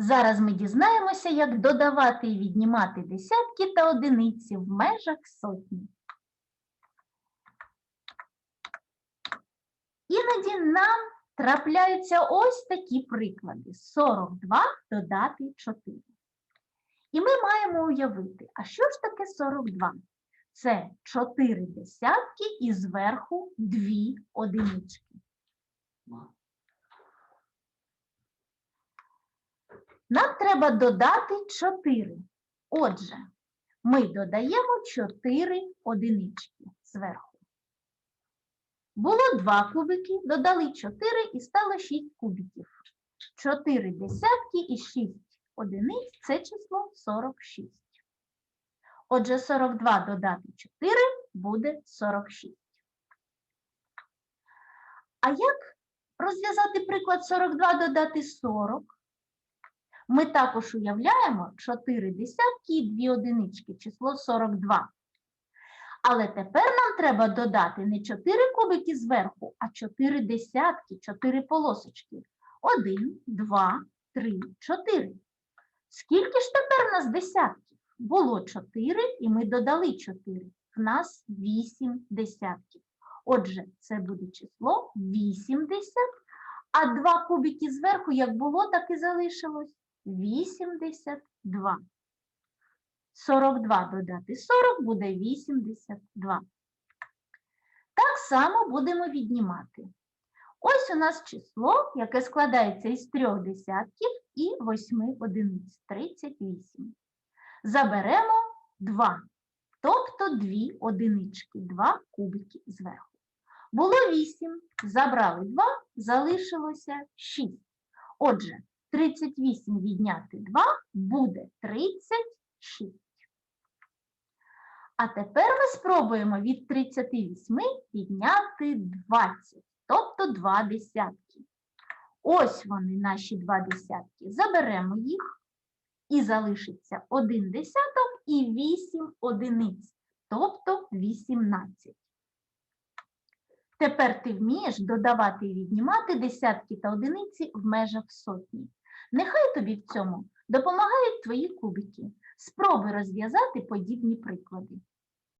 Зараз ми дізнаємося, як додавати і віднімати десятки та одиниці в межах сотні. Іноді нам трапляються ось такі приклади: 42 додати 4. І ми маємо уявити, а що ж таке 42? Це 4 десятки і зверху 2 одинички. Нам треба додати 4. Отже, ми додаємо 4 одинички зверху. Було 2 кубики, додали 4 і стало 6 кубиків. 4 десятки і 6 одиниць це число 46. Отже, 42 додати 4 буде 46. А як розв'язати приклад 42 додати 40? Ми також уявляємо 4 десятки і 2 одинички, число 42. Але тепер нам треба додати не 4 кубики зверху, а 4 десятки, 4 полосочки. 1, 2, 3, 4. Скільки ж тепер у нас десятків? Було 4, і ми додали 4. В нас 8 десятків. Отже, це буде число 80, а 2 кубики зверху, як було, так і залишилось. 82. 42 додати 40 буде 82. Так само будемо віднімати. Ось у нас число, яке складається із трьох десятків і 8 одиниць 38. Заберемо 2, тобто 2 одинички, 2 кубики зверху. Було 8, забрали 2, залишилося 6. Отже, 38 відняти 2 буде 36. А тепер ми спробуємо від 38 відняти 20, тобто 2 десятки. Ось вони, наші 2 десятки. Заберемо їх і залишиться 1 десяток і 8 одиниць, тобто 18. Тепер ти вмієш додавати і віднімати десятки та одиниці в межах сотні. Нехай тобі в цьому допомагають твої кубики. Спробуй розв'язати подібні приклади.